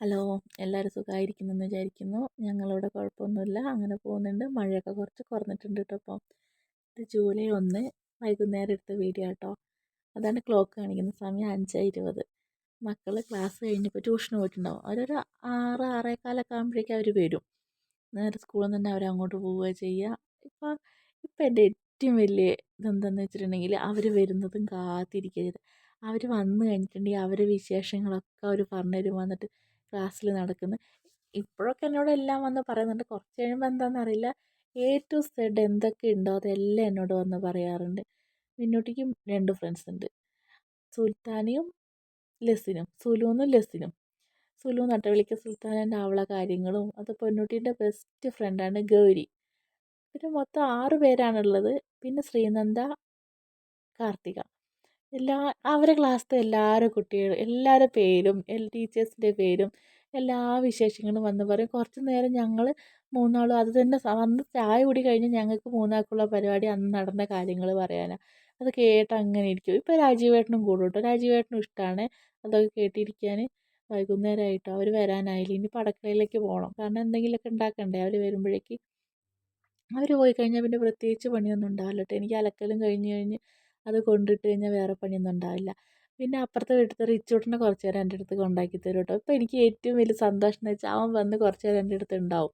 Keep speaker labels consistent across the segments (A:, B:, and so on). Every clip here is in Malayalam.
A: ഹലോ എല്ലാവരും സുഖമായിരിക്കുന്നെന്ന് വിചാരിക്കുന്നു. ഞങ്ങളിവിടെ കുഴപ്പമൊന്നുമില്ല. അങ്ങനെ പോകുന്നുണ്ട്. മഴയൊക്കെ കുറച്ച് കുറഞ്ഞിട്ടുണ്ട് കേട്ടോ ഇപ്പോൾ ഇത് ജൂലൈ ഒന്ന് വൈകുന്നേരം എടുത്ത വീഡിയോ കേട്ടോ അതാണ് ക്ലോക്ക് കാണിക്കുന്ന സമയം അഞ്ച് ഇരുപത്. മക്കൾ ക്ലാസ് കഴിഞ്ഞപ്പോൾ ട്യൂഷന് പോയിട്ടുണ്ടാവും. അവരൊരു ആറ് ആറേക്കാലൊക്കെ ആകുമ്പോഴേക്കും അവർ വരും. നേരെ സ്കൂളിൽ നിന്ന് അവർ അങ്ങോട്ട് പോവുക ചെയ്യുക. ഇപ്പം ഇപ്പം എന്റെ ഏറ്റവും വലിയ ഇതെന്താണെന്ന് വെച്ചിട്ടുണ്ടെങ്കിൽ അവർ വരുന്നതും കാത്തിരിക്കുക അവർ വന്നു കഴിഞ്ഞിട്ടുണ്ടെങ്കിൽ അവരെ വിശേഷങ്ങളൊക്കെ അവർ പറഞ്ഞു തരും. വന്നിട്ട് ക്ലാസ്സിൽ നടക്കുന്നത് ഇപ്പോഴൊക്കെ എന്നോട് എല്ലാം വന്ന് പറയുന്നുണ്ട്. കുറച്ച് കഴിയുമ്പോൾ എന്താണെന്ന് അറിയില്ല. എ ടു സെഡ് എന്തൊക്കെ ഉണ്ടോ അതെല്ലാം എന്നോട് വന്ന് പറയാറുണ്ട്. മിന്നൂട്ടിക്കും രണ്ട് ഫ്രണ്ട്സ് ഉണ്ട്. സുൽത്താനയും ലസിനും സുലുവും ലസിനും. സുലു നട്ടവിളിക്ക സുൽത്താനന്റെ അവളെ കാര്യങ്ങളും അത് പൊന്നൂട്ടീന്റെ ബെസ്റ്റ് ഫ്രണ്ടാണ് ഗൗരി. പിന്നെ മൊത്തം ആറ് പേരാണുള്ളത് പിന്നെ ശ്രീനന്ദ കാർത്തിക. എല്ലാ അവരെ ക്ലാസ്സിലത്തെ എല്ലാവരും കുട്ടികൾ എല്ലാവരുടെ പേരും ടീച്ചേഴ്സിന്റെ പേരും എല്ലാ വിശേഷങ്ങളും വന്ന് പറയും. കുറച്ച് നേരം ഞങ്ങൾ മൂന്നാളും അത് തന്നെ വന്ന് ചായ കൂടി കഴിഞ്ഞ് ഞങ്ങൾക്ക് മൂന്നാൾക്കുള്ള പരിപാടി അന്ന് നടന്ന കാര്യങ്ങൾ പറയാനാണ് അത് കേട്ട് അങ്ങനെ ഇരിക്കും. ഇപ്പോൾ രാജീവേട്ടനും കൂടും കേട്ടോ രാജീവേട്ടനും ഇഷ്ടമാണ് അതൊക്കെ കേട്ടിരിക്കാൻ വൈകുന്നേരമായിട്ടോ അവർ വരാനായില്ല? ഇനി പടക്കളയിലേക്ക് പോകണം കാരണം എന്തെങ്കിലുമൊക്കെ ഉണ്ടാക്കണ്ടേ? അവർ വരുമ്പോഴേക്ക്. അവർ പോയി കഴിഞ്ഞാൽ പിന്നെ പ്രത്യേകിച്ച് പണിയൊന്നും ഉണ്ടാവില്ല കേട്ടോ എനിക്ക് അലക്കലും കഴിഞ്ഞ് കഴിഞ്ഞ് അത് കൊണ്ടിട്ട് കഴിഞ്ഞാൽ വേറെ പണിയൊന്നും ഉണ്ടാവില്ല. പിന്നെ അപ്പുറത്തെ വീട്ടിലത്തെ റിച്ചൂട്ടനെ കുറച്ച് നേരം എന്റെ അടുത്ത് കൊണ്ടാക്കി തരും കേട്ടോ. ഇപ്പോൾ എനിക്ക് ഏറ്റവും വലിയ സന്തോഷം എന്ന് വെച്ചാൽ അവൻ വന്ന് കുറച്ച് നേരം എന്റെ അടുത്ത് ഉണ്ടാവും.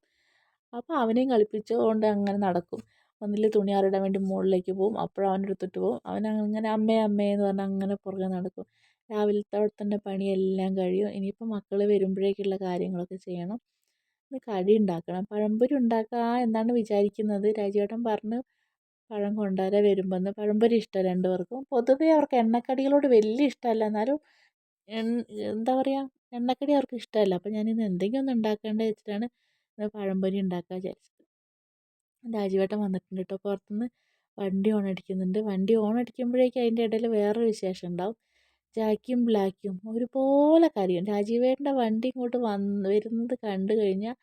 A: അപ്പോൾ അവനെയും കളിപ്പിച്ചുകൊണ്ട് അങ്ങനെ നടക്കും. ഒന്നിൽ തുണി ആറിടാൻ വേണ്ടി മുകളിലേക്ക് പോകും അപ്പോഴും അവന്റെ അടുത്തിട്ട് പോകും അവൻ അങ്ങനെ അമ്മേ അമ്മേ എന്ന് പറഞ്ഞ് അങ്ങനെ പുറകെ നടക്കും. രാവിലത്തെ അവിടെ തന്നെ പണിയെല്ലാം കഴിയും. ഇനിയിപ്പോൾ മക്കൾ വരുമ്പോഴേക്കുള്ള കാര്യങ്ങളൊക്കെ ചെയ്യണം. കടി ഉണ്ടാക്കണം. പഴംപൊരി ഉണ്ടാക്കാം എന്നാണ് വിചാരിക്കുന്നത്. രാജേട്ടൻ പറഞ്ഞു പഴം കൊണ്ടുവരാൻ വരുമ്പോൾ പഴംപൊരി ഇഷ്ടമാണ് രണ്ടു പേർക്കും പൊതുവേ അവർക്ക് എണ്ണക്കടികളോട് വലിയ ഇഷ്ടമല്ല. എന്നാലും എന്താ പറയുക എണ്ണക്കടി അവർക്ക് ഇഷ്ടമല്ല. അപ്പോൾ ഞാനിന്ന് എന്തെങ്കിലും ഒന്ന് ഉണ്ടാക്കേണ്ടത് വെച്ചിട്ടാണ് പഴംപൊരി ഉണ്ടാക്കാൻ വിചാരിച്ചത്. രാജുവേട്ടൻ വന്നിട്ടുണ്ട് കേട്ടോ പുറത്തുനിന്ന് വണ്ടി ഓൺ അടിക്കുന്നുണ്ട്. വണ്ടി ഓൺ അടിക്കുമ്പോഴേക്കും അതിന്റെ ഇടയിൽ വേറൊരു വിശേഷം ഉണ്ടാവും. ജാക്കിയും ബ്ലാക്കും ഒരുപോലെ കരയും. രാജീവേട്ടന്റെ വണ്ടി ഇങ്ങോട്ട് വന്ന് വരുന്നത് കണ്ടു കഴിഞ്ഞാൽ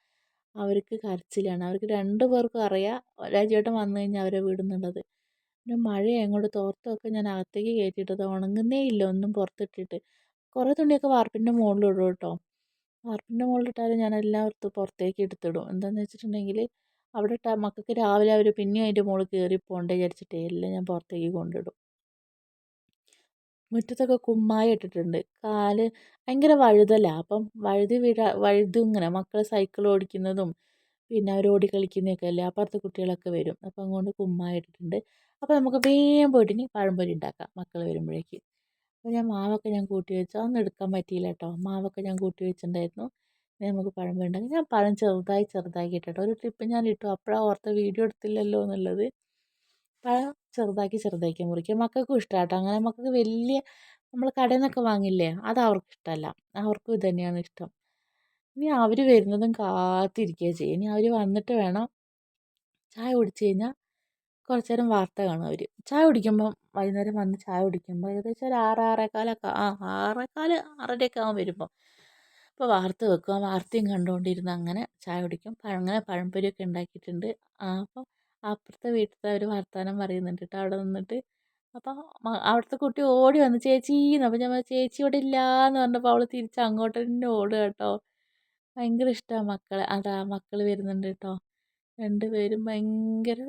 A: അവർക്ക് കരച്ചിലാണ്. അവർക്ക് രണ്ടു പേർക്കും അറിയാം. രാജുവേട്ടൻ വന്നു കഴിഞ്ഞാൽ അവരെ വിടുന്നുള്ളത്. പിന്നെ മഴ അങ്ങോട്ട് തോർത്തൊക്കെ ഞാൻ അകത്തേക്ക് കയറ്റിയിട്ടത്. ഉണങ്ങുന്നേ ഇല്ല. ഒന്നും പുറത്തിട്ടിട്ട്. കുറേ തുണിയൊക്കെ വാർപ്പിന്റെ മുകളിൽ ഇടും കേട്ടോ. വാർപ്പിന്റെ മുകളിലിട്ടാലും ഞാൻ എല്ലായിടത്തും പുറത്തേക്ക് എടുത്തിടും. എന്താണെന്ന് വെച്ചിട്ടുണ്ടെങ്കിൽ അവിടെ ഇട്ടാൽ മക്കൾക്ക് രാവിലെ അവർ പിന്നെയും അതിന്റെ മുകളിൽ കയറി പോകണ്ടേ വിചാരിച്ചിട്ടേ എല്ലാം ഞാൻ പുറത്തേക്ക് കൊണ്ടിടും. മുറ്റത്തൊക്കെ കുമ്മായി ഇട്ടിട്ടുണ്ട്. കാൽ ഭയങ്കര വഴുതലാണ് അപ്പം വഴുതി വീഴാ വഴുതും ഇങ്ങനെ മക്കൾ സൈക്കിൾ ഓടിക്കുന്നതും പിന്നെ അവർ ഓടി കളിക്കുന്നതൊക്കെ അല്ലേ അപ്പുറത്തെ കുട്ടികളൊക്കെ വരും. അപ്പം അങ്ങോട്ട് കുമ്മായി ഇട്ടിട്ടുണ്ട്. അപ്പോൾ നമുക്ക് വേഗം പോയിട്ട് ഇനി പഴംപൊരി ഉണ്ടാക്കാം മക്കൾ വരുമ്പോഴേക്ക്. അപ്പോൾ ഞാൻ മാവൊക്കെ ഞാൻ കൂട്ടി വെച്ചു. അതൊന്നും എടുക്കാൻ പറ്റിയില്ല കേട്ടോ. മാവൊക്കെ ഞാൻ കൂട്ടി വെച്ചിട്ടുണ്ടായിരുന്നു. നമുക്ക് പഴംപൊരി ഉണ്ടാക്കാം. ഞാൻ പഴം ചെറുതായി ചെറുതാക്കിയിട്ടോ ഒരു ട്രിപ്പ് ഞാൻ ഇട്ടു. അപ്പോഴാണ് ഓർത്ത വീഡിയോ എടുത്തില്ലല്ലോ എന്നുള്ളത്. പഴം ചെറുതാക്കി ചെറുതാക്കി മുറിക്കുക മക്കൾക്കും ഇഷ്ടമാണ് കേട്ടോ അങ്ങനെ മക്കൾക്ക് വലിയ നമ്മൾ കടയിൽ നിന്നൊക്കെ വാങ്ങില്ലേ അത് അവർക്ക് ഇഷ്ടമല്ല അവർക്കും ഇത് തന്നെയാണ് ഇഷ്ടം. ഇനി അവർ വരുന്നതും കാത്തിരിക്കുക ചെയ്യുക ഇനി അവർ വന്നിട്ട് വേണം ചായ കുടിച്ച് കഴിഞ്ഞാൽ കുറച്ച് നേരം വാർത്ത കാണും അവർ ചായ കുടിക്കുമ്പം വൈകുന്നേരം വന്ന് ചായ കുടിക്കുമ്പോൾ ഏകദേശം ഒരു ആറ് ആറേക്കാലൊക്കെ ആ ആറേക്കാൽ ആറരയൊക്കെ ആകും വരുമ്പോൾ അപ്പോൾ വാർത്ത വെക്കും. ആ വാർത്തയും കണ്ടുകൊണ്ടിരുന്ന് അങ്ങനെ ചായ കുടിക്കും. അങ്ങനെ പഴംപൊരിയൊക്കെ ഉണ്ടാക്കിയിട്ടുണ്ട്. അപ്പം അപ്പുറത്തെ വീട്ടിലത്തെ അവർ വർത്തമാനം പറയുന്നുണ്ട് കേട്ടോ അവിടെ നിന്നിട്ട്. അപ്പം അവിടുത്തെ കുട്ടി ഓടി വന്ന് ചേച്ചീന്ന് അപ്പം ഞാൻ ചേച്ചി ഇവിടെ ഇല്ല എന്ന് പറഞ്ഞപ്പോൾ അവൾ തിരിച്ച് അങ്ങോട്ട് തന്നെ ഓടുക കേട്ടോ ഭയങ്കര ഇഷ്ടമാണ് മക്കളെ. അതാ മക്കൾ വരുന്നുണ്ട് കേട്ടോ രണ്ടുപേരും ഭയങ്കര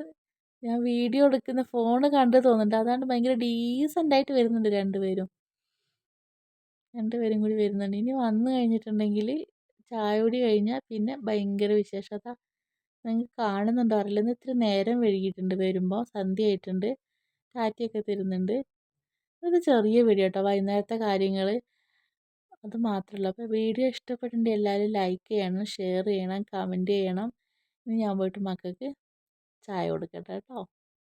A: ഞാൻ വീഡിയോ എടുക്കുന്ന ഫോൺ കണ്ട് തോന്നുന്നുണ്ട്. അതാണ്ട് ഭയങ്കര ഡീസന്റ് ആയിട്ട് വരുന്നുണ്ട് രണ്ടുപേരും. രണ്ടുപേരും കൂടി വരുന്നുണ്ട്. ഇനി വന്നു കഴിഞ്ഞിട്ടുണ്ടെങ്കിൽ ചായ കൂടി കഴിഞ്ഞാൽ പിന്നെ ഭയങ്കര വിശേഷം. അതാ നിങ്ങൾക്ക് കാണുന്നുണ്ടോ. അറിയില്ല. ഇന്ന് ഇത്തിരി നേരം വൈകിയിട്ടുണ്ട്. വരുമ്പോൾ സന്ധ്യ ആയിട്ടുണ്ട്. തരുന്നുണ്ട്. ഇത് ചെറിയ വീഡിയോ കേട്ടോ. വൈകുന്നേരത്തെ കാര്യങ്ങൾ അത് മാത്രമല്ല. അപ്പോൾ വീഡിയോ ഇഷ്ടപ്പെട്ടിട്ടുണ്ടെങ്കിൽ എല്ലാവരും ലൈക്ക് ചെയ്യണം ഷെയർ ചെയ്യണം കമന്റ് ചെയ്യണം. ഇനി ഞാൻ പോയിട്ട് മക്കൾക്ക് ചായ കൊടുക്കട്ടെ കേട്ടോ.